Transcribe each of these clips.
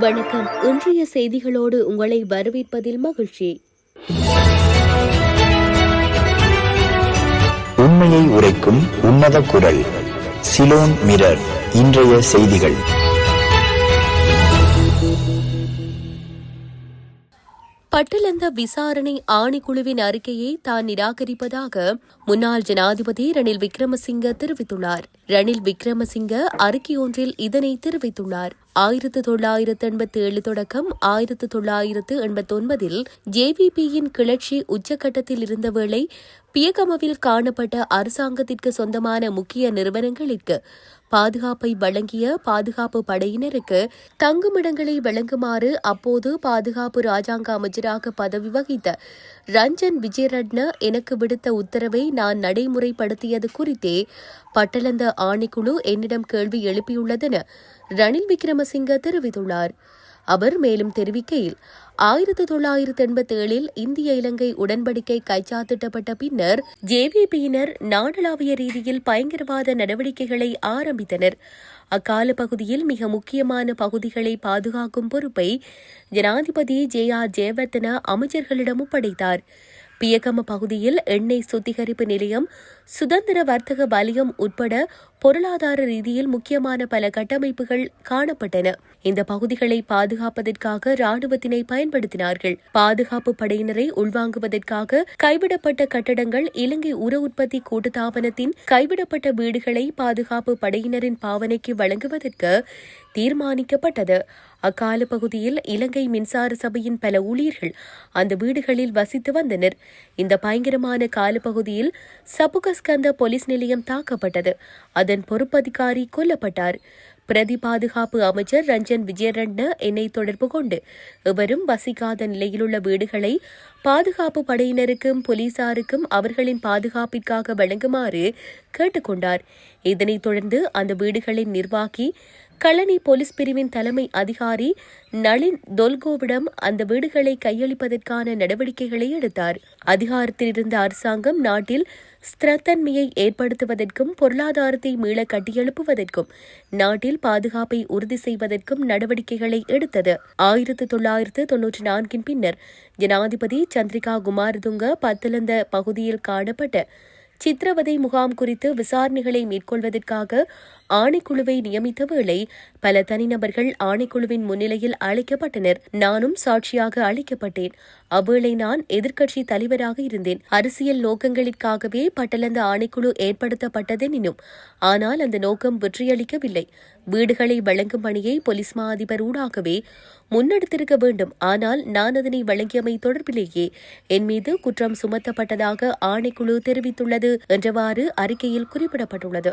வணக்கம். இன்றைய செய்திகளோடு உங்களை வரவேற்பதில் மகிழ்ச்சி. உண்மையை உரைக்கும் உன்னத குரல். சிலோன் மிரர். இன்றைய செய்திகள். பட்டலந்த விசாரணை ஆணைக்குழுவின் அறிக்கையை தான் நிராகரிப்பதாக முன்னாள் ஜனாதிபதி ரணில் விக்ரமசிங்க தெரிவித்துள்ளார். ரணில் விக்ரமசிங்க அறிக்கையொன்றில் இதனை தெரிவித்துள்ளார். ஆயிரத்து தொள்ளாயிரத்து எண்பத்தி ஏழு தொடக்கம் ஆயிரத்து தொள்ளாயிரத்து எண்பத்தொன்பதில் ஜேவிபியின் கிளர்ச்சி உச்சகட்டத்தில் இருந்தவேளை பியகமவில் காணப்பட்ட அரசாங்கத்திற்கு சொந்தமான முக்கிய நிறுவனங்களுக்கு பாதுகாப்பை வழங்கிய பாதுகாப்பு படையினருக்கு தங்குமிடங்களை வழங்குமாறு அப்போது பாதுகாப்பு ராஜாங்க அமைச்சராக பதவி வகித்த ரஞ்சன் விஜயரட்ன எனக்கு விடுத்த உத்தரவை நான் நடைமுறைப்படுத்தியது குறித்தே பட்டளந்த ஆணைக்குழு என்னிடம் கேள்வி எழுப்பியுள்ளதென ரணில் விக்ரமசிங்க தெரிவித்துள்ளார். அவர் மேலும் தெரிவிக்கையில் ஆயிரத்தி தொள்ளாயிரத்தி எண்பத்தி ஏழில் இந்திய இலங்கை உடன்படிக்கை கைச்சாத்திட்டப்பட்ட பின்னர் ஜேவிபியினர் நாடளாவிய ரீதியில் பயங்கரவாத நடவடிக்கைகளை ஆரம்பித்தனர். அக்கால பகுதியில் மிக முக்கியமான பகுதிகளை பாதுகாக்கும் பொறுப்பை ஜனாதிபதி ஜே ஆர் ஜெயவர்தன அமைச்சர்களிடம் ஒப்படைத்தார். பியகம பகுதியில் எண்ணெய் சுத்திகரிப்பு நிலையம் சுதந்திர வர்த்தக வலயம் உட்பட பொருளாதார ரீதியில் முக்கியமான பல கட்டமைப்புகள் காணப்பட்டன. இந்த பகுதிகளை பாதுகாப்பதற்காக ராணுவத்தினை பயன்படுத்தினார்கள். பாதுகாப்பு படையினரை உள்வாங்குவதற்காக கைவிடப்பட்ட கட்டடங்கள் இலங்கை உர உற்பத்தி கூட்டுத்தாபனத்தின் கைவிடப்பட்ட வீடுகளை பாதுகாப்பு படையினரின் பாவனைக்கு வழங்குவதற்கு தீர்மானிக்கப்பட்டது. அக்கால பகுதியில் இலங்கை மின்சார சபையின் பல ஊழியர்கள் அந்த வீடுகளில் வசித்து வந்தனர். இந்த பயங்கரமான காலப்பகுதியில் சபுகஸ்கந்த போலீஸ் நிலையம் தாக்கப்பட்டது. அதன் பொறுப்பதிகாரி கொல்லப்பட்டார். பிரதி பாதுகாப்பு அமைச்சர் ரஞ்சன் விஜயரட்ன என்னை தொடர்பு கொண்டு இவரும் வசிக்காத நிலையிலுள்ள வீடுகளை பாதுகாப்பு படையினருக்கும் போலீசாருக்கும் அவர்களின் பாதுகாப்பிற்காக வழங்குமாறு கேட்டுக்கொண்டார். இதனைத் தொடர்ந்து அந்த வீடுகளின் நிர்வாகி களனி போலீஸ் பிரிவின் தலைமை அதிகாரி நளின் தொல்கோவிடம் அந்த வீடுகளை கையளிப்பதற்கான நடவடிக்கைகளை எடுத்தார். அதிகாரத்தில் இருந்த அரசாங்கம் நாட்டில் ஸ்திரத்தன்மையை ஏற்படுத்துவதற்கும் பொருளாதாரத்தை மீள கட்டியெழுப்புவதற்கும் நாட்டில் பாதுகாப்பை உறுதி செய்வதற்கும் நடவடிக்கைகளை எடுத்தது. ஆயிரத்து தொள்ளாயிரத்து தொன்னூற்றி நான்கின் பின்னர் ஜனாதிபதி சந்திரிகா குமாரதுங்க பத்திலந்த பகுதியில் காணப்பட்ட சித்திரவதை முகாம் குறித்து விசாரணைகளை மேற்கொள்வதற்காக ஆணைக்குழுவை நியமித்த வேளை பல தனிநபர்கள் ஆணைக்குழுவின் முன்னிலையில் அழைக்கப்பட்டனர். நானும் சாட்சியாக அழைக்கப்பட்டேன். அவ்வேளை நான் எதிர்க்கட்சி தலைவராக இருந்தேன். அரசியல் நோக்கங்களுக்காகவே பட்டலந்த ஆணைக்குழு ஏற்படுத்தப்பட்டதெனினும் ஆனால் அந்த நோக்கம் வெற்றியளிக்கவில்லை. வீடுகளை வழங்கும் பணியை போலீஸ் மா அதிபர் ஊடாகவே முன்னெடுத்திருக்க வேண்டும். ஆனால் நான் அதனை வழங்கியமை தொடர்பிலேயே என் மீது குற்றம் சுமத்தப்பட்டதாக ஆணைக்குழு தெரிவித்துள்ளது என்றவாறு அறிக்கையில் குறிப்பிடப்பட்டுள்ளது.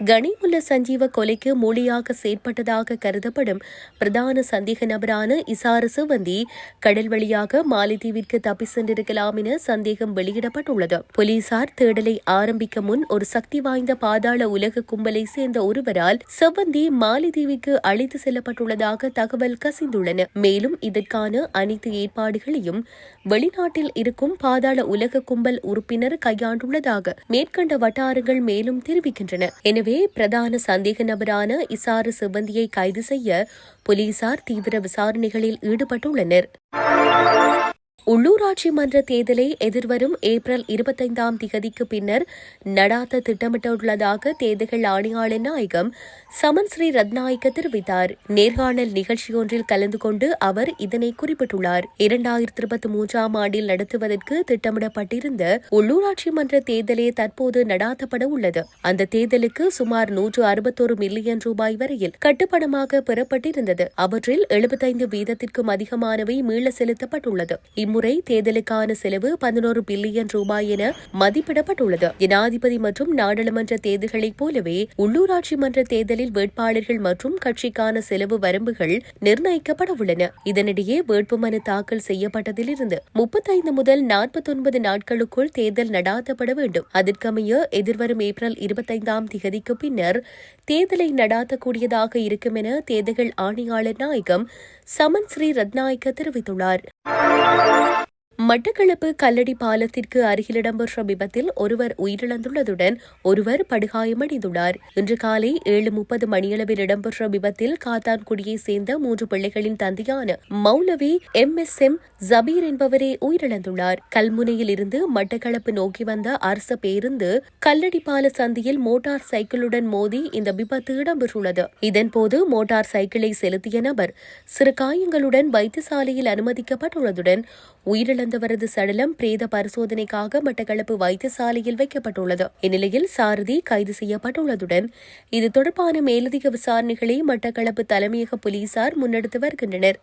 கனிமுல்ல சஞ்சீவ கொலைக்கு மூலியாக செயற்பட்டதாக கருதப்படும் பிரதான சந்தேக நபரான இசார சிவந்தி கடல் வழியாக மாலைத்தீவிற்கு தப்பி சென்றிருக்கலாம் என சந்தேகம் வெளியிடப்பட்டுள்ளது. போலீசார் தேடலை ஆரம்பிக்க முன் ஒரு சக்தி வாய்ந்த பாதாள உலக கும்பலை சேர்ந்த ஒருவரால் செவ்வந்தி மாலைதீவுக்கு அழைத்து செல்லப்பட்டுள்ளதாக தகவல் கசிந்துள்ளன. மேலும் இதற்கான அனைத்து ஏற்பாடுகளையும் வெளிநாட்டில் இருக்கும் பாதாள உலக கும்பல் உறுப்பினர் கையாண்டுள்ளதாக மேற்கண்ட வட்டாரங்கள் மேலும் தெரிவிக்கின்றன. எனவே பிரதான சந்தேக நபரான இசாறு சிவந்தியை கைது செய்ய போலீசார் தீவிர விசாரணைகளில் ஈடுபட்டுள்ளனர். உள்ளூராட்சி மன்ற தேர்தலை எதிர்வரும் ஏப்ரல் இருபத்தைந்தாம் திகதிக்கு பின்னர் நடாத்த திட்டமிட்டுள்ளதாக தேர்தல்கள் ஆணையாளர் நாயகம் சமன் ஸ்ரீ ரத்நாயக்க தெரிவித்தார். நேர்காணல் நிகழ்ச்சியொன்றில் கலந்து கொண்டு அவர் இதனை குறிப்பிட்டுள்ளார். இரண்டாயிரத்தி இருபத்தி மூன்றாம் ஆண்டில் நடத்துவதற்கு திட்டமிடப்பட்டிருந்த உள்ளூராட்சி மன்ற தேர்தலே தற்போது நடாத்தப்பட உள்ளது. அந்த தேர்தலுக்கு சுமார் நூற்று அறுபத்தோரு மில்லியன் ரூபாய் வரையில் கட்டுப்பணமாக பெறப்பட்டிருந்தது. அவற்றில் எழுபத்தைந்து வீதத்திற்கும் அதிகமானவை மீள செலுத்தப்பட்டுள்ளது. இம்முறை தேர்தலுக்கான செலவு பதினோரு பில்லியன் ரூபாய் என மதிப்பிடப்பட்டுள்ளது. ஜனாதிபதி மற்றும் நாடாளுமன்ற தேர்தல்களைப் போலவே உள்ளூராட்சி மன்ற தேர்தலில் வேட்பாளர்கள் மற்றும் கட்சிக்கான செலவு வரம்புகள் நிர்ணயிக்கப்பட உள்ளன. இதனிடையே வேட்புமனு தாக்கல் செய்யப்பட்டதிலிருந்து முப்பத்தைந்து முதல் நாற்பத்தொன்பது நாட்களுக்குள் தேர்தல் நடாத்தப்பட வேண்டும். அதற்கமைய எதிர்வரும் ஏப்ரல் இருபத்தைந்தாம் திகதிக்கு பின்னர் தேர்தலை நடாத்தக்கூடியதாக இருக்கும் என தேர்தல்கள் ஆணையாளர் நாயகம் சமன் ஸ்ரீ ரத்நாயக்க தெரிவித்துள்ளார். மட்டக்களப்பு கல்லடி பாலத்திற்கு அருகில் இடம்பெற்ற விபத்தில் ஒருவர் உயிரிழந்துள்ளதுடன் ஒருவர் படுகாயமடைந்துள்ளார். இன்று காலை ஏழு முப்பது மணியளவில் இடம்பெற்ற விபத்தில் காத்தான்குடியைச் சேர்ந்த மூன்று பிள்ளைகளின் தந்தையான மௌலவி எம் எஸ் எம் ஜபீர் என்பவரே உயிரிழந்துள்ளார். கல்முனையில் இருந்து மட்டக்களப்பு நோக்கி வந்த அரச பேருந்து கல்லடி பால சந்தியில் மோட்டார் சைக்கிளுடன் மோதி இந்த விபத்து இடம்பெற்றுள்ளது. இதன்போது மோட்டார் சைக்கிளை செலுத்திய நபர் சிறு காயங்களுடன் வைத்தியசாலையில் அனுமதிக்கப்பட்டுள்ளதுடன் உயிரிழந்த இறந்தவரது சடலம் பிரேத பரிசோதனைக்காக மட்டக்களப்பு வைத்தியசாலையில் வைக்கப்பட்டுள்ளது. இந்நிலையில் சாரதி கைது செய்யப்பட்டுள்ளதுடன் இது தொடர்பான மேலதிக விசாரணைகளை மட்டக்களப்பு தலைமையக போலீசார் முன்னெடுத்து வருகின்றனர்.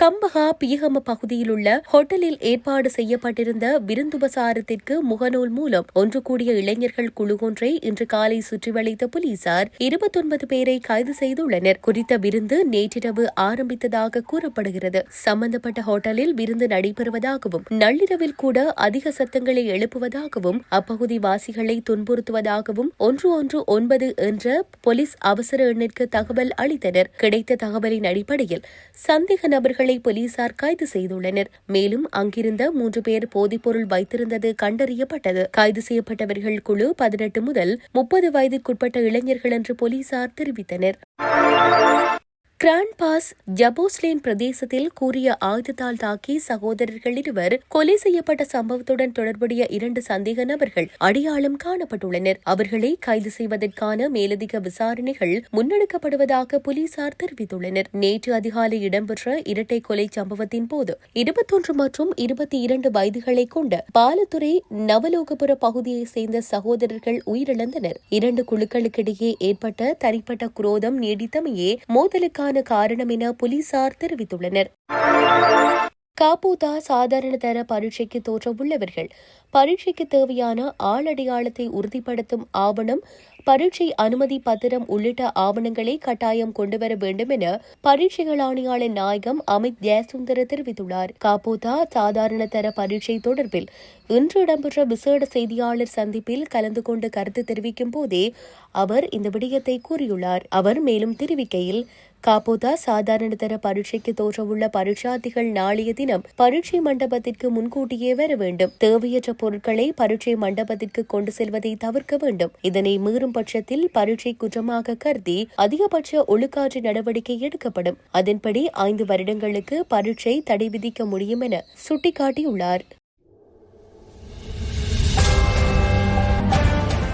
கம்பஹா பீகம பகுதியில் உள்ள ஹோட்டலில் ஏற்பாடு செய்யப்பட்டிருந்த விருந்துபசாரத்திற்கு முகநூல் மூலம் ஒன்று கூடிய இளைஞர்கள் குழு ஒன்றை இன்று காலை சுற்றி வளைத்த போலீசார் இருபத்தொன்பது பேரை கைது செய்துள்ளனர். குறித்த விருந்து நேற்றிரவு ஆரம்பித்ததாக கூறப்படுகிறது. சம்பந்தப்பட்ட ஹோட்டலில் விருந்து நடைபெறுவதாகவும் நள்ளிரவில் கூட அதிக சத்தங்களை எழுப்புவதாகவும் அப்பகுதி வாசிகளை துன்புறுத்துவதாகவும் ஒன்று ஒன்று ஒன்பது என்ற போலீஸ் அவசர எண்ணிற்கு தகவல் அளித்தனர். கிடைத்த தகவலின் அடிப்படையில் சந்தேக நபர்களை போலீசார் கைது செய்துள்ளனர். மேலும் அங்கிருந்த மூன்று பேர் போதைப்பொருள் வைத்திருந்தது கண்டறியப்பட்டது. கைது செய்யப்பட்டவர்கள் குழு பதினெட்டு முதல் முப்பது வயதிற்குட்பட்ட இளைஞர்கள் என்று போலீசார் தெரிவித்தனர். கிராண்ட் பாஸ் ஜபோஸ்லேன் பிரதேசத்தில் கூறிய ஆயுதத்தால் தாக்கி சகோதரர்கள் இருவர் கொலை செய்யப்பட்ட சம்பவத்துடன் தொடர்புடைய இரண்டு சந்தேக நபர்கள் அடையாளம் காணப்பட்டுள்ளனர். அவர்களை கைது செய்வதற்கான மேலதிக விசாரணைகள் முன்னெடுக்கப்படுவதாக போலீசார் தெரிவித்துள்ளனர். நேற்று அதிகாலை இடம்பெற்ற இரட்டை கொலை சம்பவத்தின் போது இருபத்தொன்று மற்றும் இருபத்தி இரண்டு வயதுகளை கொண்ட பாலத்துறை நவலோகபுர பகுதியைச் சேர்ந்த சகோதரர்கள் உயிரிழந்தனர். இரண்டு குழுக்களுக்கிடையே ஏற்பட்ட தனிப்பட்ட குரோதம் நீடித்தமையே மோதலுக்கான இதற்கான காரணம் என போலீசார் தெரிவித்துள்ளனர். காப்பூதா சாதாரண தர பரீட்சைக்கு தோற்றவுள்ளவர்கள் பரீட்சைக்கு தேவையான ஆளடையாளத்தை உறுதிப்படுத்தும் ஆவணம் பரீட்சை அனுமதி பத்திரம் உள்ளிட்ட ஆவணங்களை கட்டாயம் கொண்டுவர வேண்டும் என பரீட்சைகள் ஆணையாளர் நாயகம் அமித் ஜெயசுந்தர தெரிவித்துள்ளார். காப்போதா சாதாரண தர பரீட்சை தொடர்பில் இன்று இடம்பெற்ற விசேட செய்தியாளர் சந்திப்பில் கலந்து கொண்டு கருத்து தெரிவிக்கும் போதே அவர் இந்த விடயத்தை கூறியுள்ளார். அவர் மேலும் தெரிவிக்கையில் காப்போதா சாதாரண தர பரீட்சைக்கு தோற்றவுள்ள பரீட்சார்த்திகள் நாளைய தினம் பரீட்சை மண்டபத்திற்கு முன்கூட்டியே வர வேண்டும். தேவையற்ற பொருட்களை பரீட்சை மண்டபத்திற்கு கொண்டு செல்வதை தவிர்க்க வேண்டும். இதனை மீறும் பட்சத்தில் பரீட்சை குற்றமாக கருதி அதிகபட்ச ஒழுக்காற்று நடவடிக்கை எடுக்கப்படும். அதன்படி ஐந்து வருடங்களுக்கு பரீட்சை தடை விதிக்க முடியும் என சுட்டிக்காட்டியுள்ளார்.